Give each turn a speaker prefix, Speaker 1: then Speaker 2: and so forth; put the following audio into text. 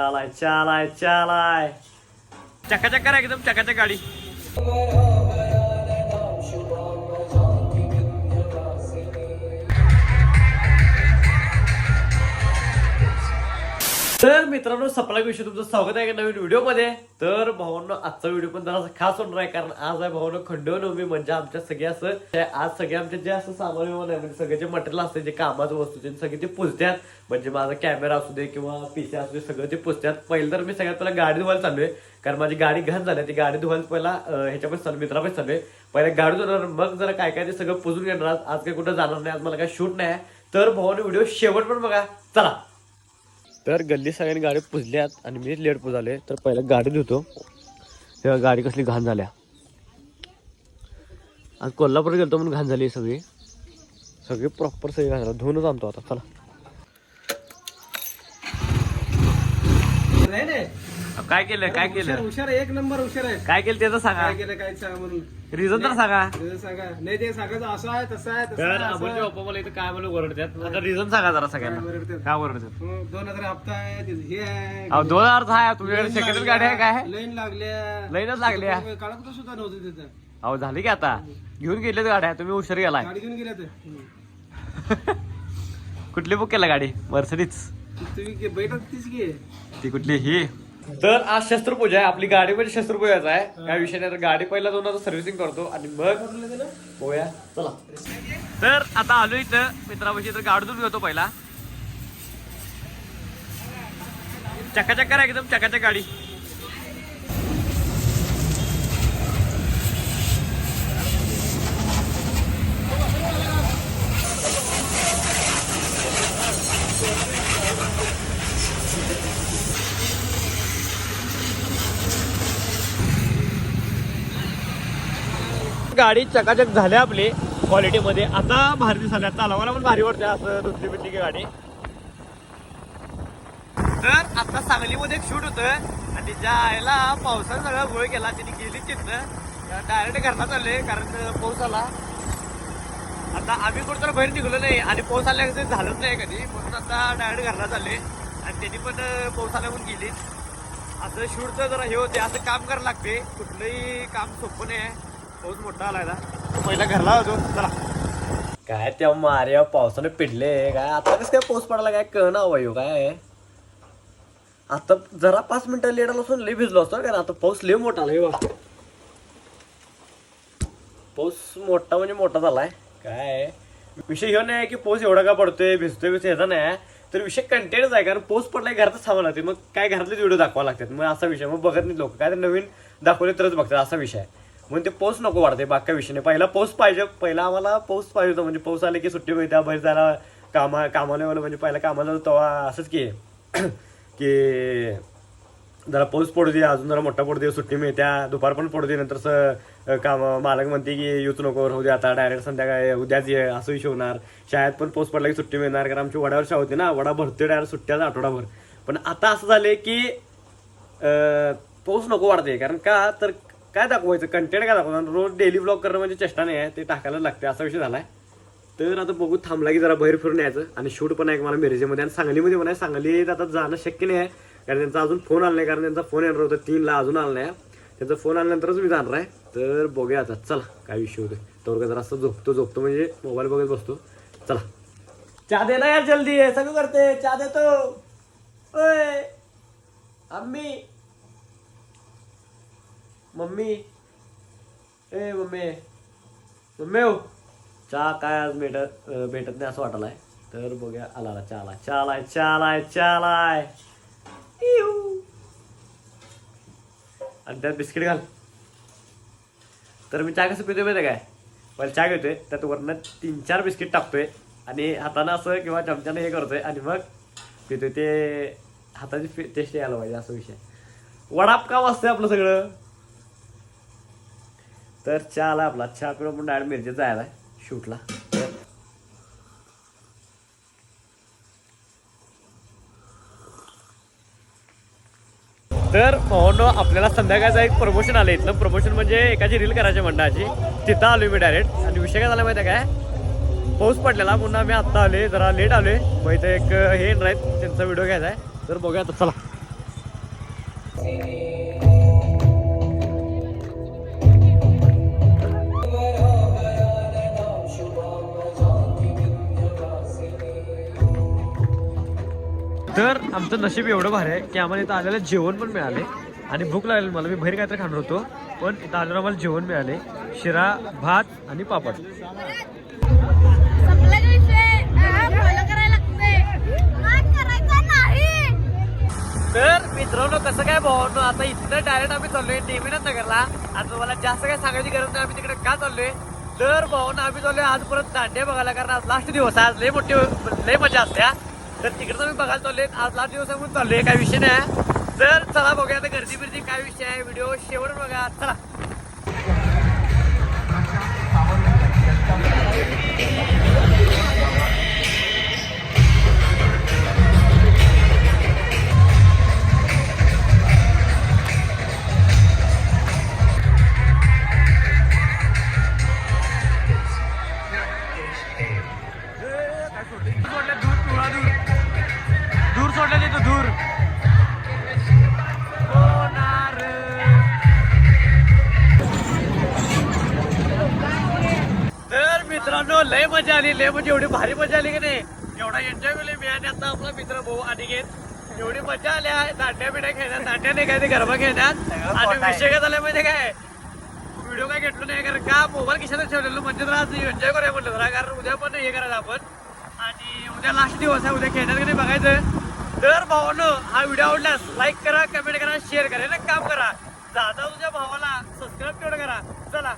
Speaker 1: चालाय चालाय चालाय. चकाचक करा एकदम चकाचक गाडी. तर मित्रांनो सप्लाय विषय तुमचं स्वागत आहे एका नवीन व्हिडिओमध्ये. तर भावांनो आजचा व्हिडिओ पण जरा खास होणार आहे कारण आज आहे भावांनो खंडोनवमी म्हणजे आमच्या सगळे असं आज सगळे आमचे जे असं सामान विमान आहे म्हणजे सगळे जे मटेरियल असते जे कामाचं वस्तू ते सगळे ते पुजतात म्हणजे माझा कॅमेरा असू दे किंवा पीसी असू दे सगळं ते पुजतात पहिलं तर मी सगळ्यात पहिला गाडी धुवायला चालू आहे कारण माझी गाडी घाण झाली ती गाडी धुवायला पहिला अं, ह्याच्या पण चालू मित्रापाशी चाललोय. पहिला गाडी धुणार मग जरा काय काय ते सगळं पुजून घेणार आज काही कुठं जाणार नाही आज मला काय शूट नाही तर भावाने व्हिडिओ शेवट पण बघा चला. तर गल्ली सगळ्यांनी गाडी पुजल्यात आणि मीच लेट पुजाले तर पहिला गाडी धुतो. तेव्हा गाडी कसली घाण झाल्या. आज कोल्हापूर गेलो म्हणून घाण झाली सगळी. सगळी प्रॉपर सगळी घाण झाली. धुवूनच आणतो आता. चला
Speaker 2: नाही नाही
Speaker 1: काय केलं काय केलं?
Speaker 2: हुशार एक नंबर हुशार आहे.
Speaker 1: काय केलं त्याचं सांगा.
Speaker 2: काय केलं काय सांगा म्हणून.
Speaker 1: रिझन तर सांगा.
Speaker 2: सांगा. नाही ते सांगायचं असं आहे तसं आहे तसं
Speaker 1: तर
Speaker 2: आहे,
Speaker 1: आपण
Speaker 2: असं आहे.
Speaker 1: पप्पा मला इथं काय म्हणून ओरडतात? आता रिझन सांगा जरा सगळ्यांना.
Speaker 2: काय ओरडतात?
Speaker 1: काय ओरडतात?
Speaker 2: हं, दोन हजार हप्ता आहे हे आहे
Speaker 1: अहो दोन अर्थ आहे तुझ्याकडे सेकंड गाडी आहे काय?
Speaker 2: लाईन लागल्या.
Speaker 1: लाईनच लागल्या.
Speaker 2: काळात सुद्धा नव्हतं तिथं.
Speaker 1: अहो झाली की आता. घेऊन गेलेत गाड्या तुम्ही उशीर गेलाय.
Speaker 2: गाडी घेऊन गेल्या तर
Speaker 1: कुठली बुक केला गाडी? मर्सडीच
Speaker 2: तुम्ही गे- बैठक तीच घे
Speaker 1: ती कुठली? ही. तर आज शस्त्रपूजा आहे. आपली गाडी म्हणजे शस्त्रपूजाच आहे. काय विषय नाही तर गाडी पहिला जाऊन आता सर्व्हिसिंग करतो. आणि मग होया चला. तर आता आलो इथं. मित्रापाशी तर गाडी घेतो पहिला. चकाचक करा एकदम चकाचक गाडी. गाडी चकाचक झाली आपली क्वालिटीमध्ये. आता भारी दिसाल्या चालवायला पण भारी वाटते असं दुसरी बिटली की गाडी. तर आता सांगलीमध्ये एक शूट होतं. आणि ज्या आयला पावसाने सगळा गोळ केला तिने गेली तिथनं. डायरेक्ट घरला चालले कारण पाऊस आला. आता आम्ही कुठं बाहेर निघलो नाही. आणि पाऊस आल्याचं झालंच नाही कधी. म्हणून आता डायरेक्ट घरला चालले आणि त्यांनी पण पाऊस आल्याहून गेली असं शूटचं जरा हे होते असं काम करायला लागते कुठलंही काम सोपं नाही आहे. पाऊस मोठा आलाय ना. पहिला घरला होतो. चला. काय त्या मार्या पावसाने पिडले काय आता कसं काय पाऊस पडला काय कळ ना वायू हो हो, काय? आता जरा पाच मिनिटं लेट आलो असून लय भिजलो असतो कारण आता पाऊस लय मोठा आलाय बा पाऊस मोठा म्हणजे मोठा झालाय. काय? विषय घेऊन नाही की पाऊस एवढा का पडतोय भिजतोय भिजतोय ह्याचा नाही. तर विषय कंटेंटच आहे कारण पाऊस पडलाय घरातच थांबावं लागते मग काय घरातलेच व्हिडिओ दाखवा लागतात. मग असा विषय. मग बघत नाही लोक. काय तर नवीन दाखवले तरच बघतात. असा विषय आहे. म्हणून ते पाऊस नको वाढते बाकी विषय नाही. पहिला पाऊस पाहिजे पहिला आम्हाला पाऊस पाहिजे होता. म्हणजे पाऊस आले की सुट्टी मिळते बाहेर जायला कामा कामाला म्हणजे पहिला कामाला तेव्हा असंच की की जरा पाऊस पडू दे अजून जरा मोठा पडू दे सुट्टी मिळत्या. दुपार पण पडू दे नंतर स- काम मालक म्हणते की येऊच नको राहू दे आता डायरेक्ट संध्याकाळी उद्याच ये असं विषय होणार. शाळेत पण पाऊस पडला की सुट्टी मिळणार कारण आमची वड्यावर शाळा होती ना वडा भरते डायरेक्ट सुट्ट्याचा आठवडाभर. पण आता असं झालंय की पाऊस नको वाढते कारण का? तर काय दाखवायचं? कंटेंट काय दाखवणार रोज डेली ब्लॉग करणं म्हणजे चेष्टा नाही आहे ते टाकायला लागते असा विषय झाला आहे तर आता बघू थांबला की जरा बाहेर फिरून यायचं. आणि शूट पण आहे मला मिरजेमध्ये आणि सांगलीमध्ये पण आहे. सांगलीत आता जाणं शक्य नाही आहे कारण त्यांचा अजून फोन आला नाही कारण त्यांचा फोन येणार होता तीनला अजून आला नाही. त्यांचा फोन आल्यानंतरच मी जाणार आहे. तर बघूया आता चला काय विषय होते तर का जरा असं झोपतो झोपतो म्हणजे मोबाईल बघत बसतो. चला. चहा दे ना यार जल्दी सगळं करते चहा देतो. ओय अम्मी मम्मी. ए मम्मी. मम्मी हो. चहा काय आज भेटत भेटत नाही असं वाटायलाय तर बघूया आला आला चहा आला चहा आलाय चहा आलाय चहा आलाय. आणि त्यात बिस्किट घाल. तर मी चहा कसं पितोय माहिती काय? मला चहा घेतोय त्यात वरनं तीन चार बिस्किट टाकतोय. आणि हातानं असं किंवा चमच्यानं हे करतोय. आणि मग पितोय ते हाताची टेस्ट यायला पाहिजे असं विषय. वडाप का आपलं सगळं. तर चहा आला आपला चहा पिऊन पण डाळ मिरची जायला. शूटला. तर मोहन आपल्याला संध्याकाळचं एक प्रमोशन आलं इथलं प्रमोशन म्हणजे एकाची रील करायची मंडळाची तिथं आलोय मी डायरेक्ट आणि विषय काय झाला माहिती आहे काय? पाऊस पडलेला. पुन्हा आम्ही आत्ता आले जरा लेट आलोय. मग इथं एक हे येणार आहेत. त्यांचा व्हिडिओ घ्यायचा आहे. तर बघूया आता. चला. तर आमचं नशीब एवढं भारी आहे की आम्हाला इथं आलेलं जेवण पण मिळाले. आणि भूक लागली मला मी बाहेर काहीतरी खाणार होतो. पण इथं आल्यावर आम्हाला जेवण मिळाले. शिरा भात आणि पापड. तर मित्रांनो कसं काय भावनो आता इथं डायरेक्ट आम्ही चाललोय नेमिनाथ नगरला. आता तुम्हाला जास्त काय सांगायची गरज नाही आम्ही तिकडे का चाललोय? तर भावना आम्ही चाललोय आज परत दांडे बघायला कारण आज लास्ट दिवस आहे आज लय मोठी लय मजा असते. तर तिकडचं मी बघायला चाललोय. आज लास्ट दिवस म्हणून चाललोय. काय विषय नाही. तर चला बघूया आता गर्दी बिर्दी काय विषय आहे. व्हिडिओ शेवट बघा. चला. सोडलं सोडलं तिथं दूर तर मित्रांनो लय मजा आली. लय म्हणजे एवढी भारी मजा आली की नाही? एवढा एन्जॉय केले मी आणि आता आपला मित्र भाऊ अनिकेत एवढी मजा आल्या दांड्या बिड्या खेळण्यात दांड्या नाही काय ते गरबा खेळण्यात. आणि विषय काय झाला माहिती काय? व्हिडिओ काय घेतलो नाही कारण का? मोबाईल खिशात ठेवलेलो. म्हणजे जरा आज एन्जॉय करूया म्हटलं जरा कारण उद्या पण हे करायचं आपण. आणि उद्या लास्ट दिवस आहे. उद्या खेळण्यात कधी बघायचं. तर भावानं हा व्हिडिओ आवडल्यास लाईक करा कमेंट करा शेअर करा ना काम करा. दादा तुझ्या भावाला सबस्क्राईब तेवढं करा. चला.